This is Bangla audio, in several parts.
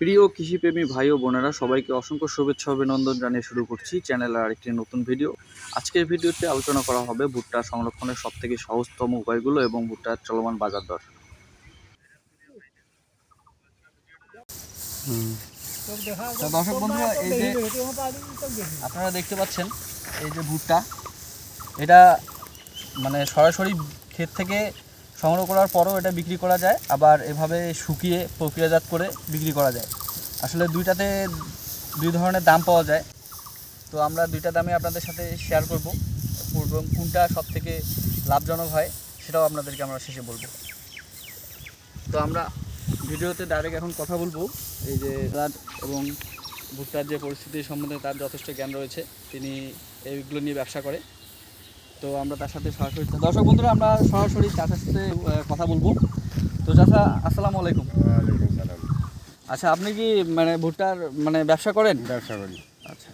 প্রিয় কৃষিপ্রেমী ভাই ও বোনেরা সবাইকে অসংখ্য শুভেচ্ছা অভিনন্দন জানিয়ে শুরু করছি চ্যানেলের আরেকটি নতুন ভিডিও। আজকের ভিডিওতে আলোচনা করা হবে ভুট্টা সংরক্ষণের সব থেকে সহজতম উপায়গুলো এবং ভুট্টার চলমান বাজার দর। দর্শক বন্ধুরা এই যে আপনারা দেখতে পাচ্ছেন এই যে ভুট্টা এটা মানে সরাসরি ক্ষেত থেকে সংগ্রহ করার পরও এটা বিক্রি করা যায়, আবার এভাবে শুকিয়ে প্রক্রিয়াজাত করে বিক্রি করা যায়। আসলে দুইটাতে দুই ধরনের দাম পাওয়া যায়। তো আমরা দুইটা দামে আপনাদের সাথে শেয়ার করব। এবং কোনটা সব থেকে লাভজনক হয়, সেটাও আপনাদেরকে আমরা শেষে বলব। তো আমরা ভিডিওতে ডাইরেক্ট এখন কথা বলব। এই যে রাত এবং ভুট্টার যে পরিস্থিতি সম্বন্ধে তার যথেষ্ট জ্ঞান রয়েছে। তিনি এইগুলো নিয়ে ব্যবসা করে। তো আমরা তার সাথে সরাসরি দর্শক বন্ধুরা আমরা সরাসরি চাচার সাথে কথা বলব। তো চাচা আসসালামু আলাইকুম। আচ্ছা আপনি কি মানে ভুট্টার মানে ব্যবসা করেন? ব্যবসা করি। আচ্ছা।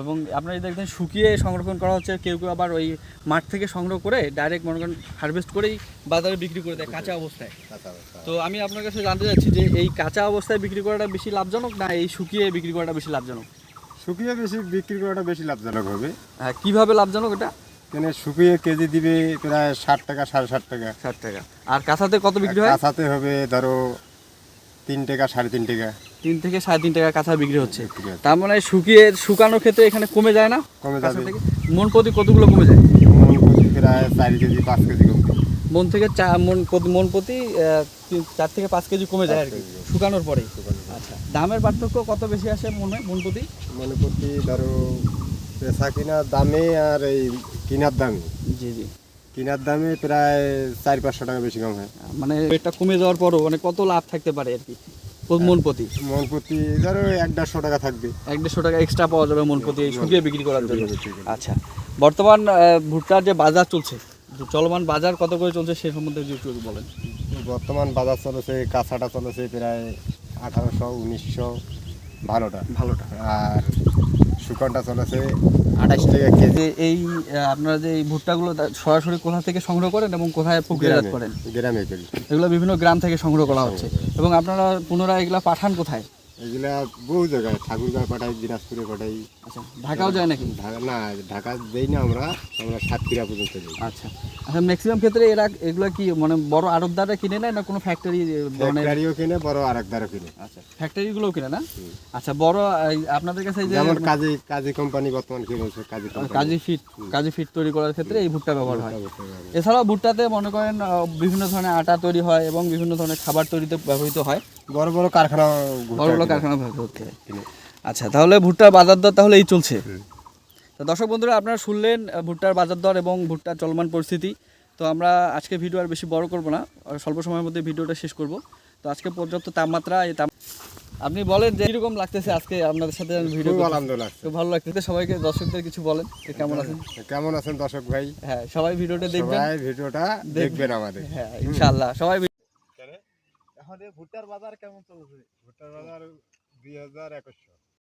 এবং আপনারা যদি দেখবেন শুকিয়ে সংরক্ষণ করা হচ্ছে কেউ কেউ আবার ওই মাঠ থেকে সংগ্রহ করে ডাইরেক্ট মনে করেন হারভেস্ট করেই বাজারে বিক্রি করে দেয় কাঁচা অবস্থায়। তো আমি আপনার কাছে জানতে চাচ্ছি যে এই কাঁচা অবস্থায় বিক্রি করাটা বেশি লাভজনক না এই শুকিয়ে বিক্রি করাটা বেশি লাভজনক? শুকিয়ে বেশি বিক্রি করাটা বেশি লাভজনক হবে। হ্যাঁ কীভাবে লাভজনক এটা? কেন শুকিয়ে কেজি দিবে প্রায় ষাট টাকা সাড়ে ষাট টাকা। ষাট টাকা। আর কাঁচাতে কত বিক্রি হয়? কাঁচাতে হবে ধরো তিন টাকা সাড়ে তিন টাকা। তিন থেকে সাড়ে তিন টাকা কাঁচা বিক্রি হচ্ছে। তার মানে শুকিয়ে শুকানোর ক্ষেত্রে এখানে কমে যায় না? কমে যাবে। মন প্রতি কতগুলো কমে যায়? মন প্রতি প্রায় চার কেজি পাঁচ কেজি কমবে মন থেকে চা মন মন প্রতি চার থেকে পাঁচ কেজি কমে যায় আর কি? শুকানোর পরেই আচ্ছা দামের পার্থক্য কত বেশি আসে মনে মন প্রতি? মনে প্রতি ধরো পেশা কেনার দামে আর এই কেনার দামে। জি জি। কেনার দামে প্রায় চার পাঁচশো টাকা বেশি কম হয়। মানে রেটটা কমে যাওয়ার পরও মানে কত লাভ থাকতে পারে আর কি? প- মন প্রতি মন প্রতি ধরো এক দেড়শো টাকা থাকবে। এক দেড়শো টাকা এক্সট্রা পাওয়া যাবে মন প্রতি শুকিয়ে বিক্রি করার জন্য। আচ্ছা। বর্তমান ভুট্টার যে বাজার চলছে চলমান বাজার কত করে চলছে সে সম্বন্ধে যদি একটু বলেন। বর্তমান বাজার চলেছে কাঁচাটা চলেছে প্রায় আঠারোশো উনিশশো ভালোটা ভালোটা আর শুকনটা চলেছে আঠাশ টাকা কেজি। এই আপনারা যে এই ভুট্টাগুলো সরাসরি কোথা থেকে সংগ্রহ করেন এবং কোথায় প্রক্রিয়াজাত করেন? গ্রামে করি। এগুলো বিভিন্ন গ্রাম থেকে সংগ্রহ করা হচ্ছে। এবং আপনারা পুনরায় এগুলো পাঠান কোথায়? এগুলা বহু জায়গায় ঠাকুরগাঁও পাঠাই দিনাজপুরে পাঠাই। আচ্ছা ঢাকাও যায় নাকি? না ঢাকা যাই না আমরা আমরা সাতক্ষীরা পর্যন্ত যাই। আচ্ছা। আচ্ছা ম্যাক্সিমাম ক্ষেত্রে এরা এগুলো কি মানে বড় আড়তদাররা কিনে নেয় না কোনো ফ্যাক্টরি মানে ফ্যাক্টরিও কিনে বড় আরেকদারও কিনে। আচ্ছা ফ্যাক্টরিগুলোও কিনে না? আচ্ছা বড় আপনাদের কাছে এই যে যেমন কাজী কাজী কোম্পানি বর্তমান কি বলছে Kazi company Kazi fit Kazi fit তৈরি করার ক্ষেত্রে এই ভুট্টা ব্যবহার হয়। এছাড়াও ভুট্টাতে মনে করেন বিভিন্ন ধরনের আটা তৈরি হয় এবং বিভিন্ন ধরনের খাবার তৈরিতে ব্যবহৃত হয়। বড় বড় কারখানা বড় বড় কারখানা ব্যবহৃত হচ্ছে। আচ্ছা তাহলে ভুট্টার বাজার দর তাহলে এই চলছে। দর্শক বন্ধুরা আপনারা শুনলেন ভুট্টার বাজার দর এবং ভুট্টার চলমান পরিস্থিতি। তো আমরা আজকে ভিডিও আর বেশি বড় করব না স্বল্প সময়ের মধ্যে ভিডিওটা শেষ করব। তো আজকে পর্যাপ্ত তাপমাত্রা এই তাপ আপনি বলেন যে এরকম লাগতেছে আজকে আপনাদের সাথে ভিডিও খুব আনন্দ লাগছে খুব ভালো লাগতেছে সবাইকে দর্শকদের কিছু বলেন যে কেমন আছেন। কেমন আছেন দর্শক ভাই? হ্যাঁ সবাই ভিডিওটা দেখবেন। সবাই ভিডিওটা দেখবেন। আমাদের। হ্যাঁ ইনশাআল্লাহ সবাই এখন ভুট্টার বাজার কেমন চলছে? ভুট্টার বাজার দুই হাজার একুশশো।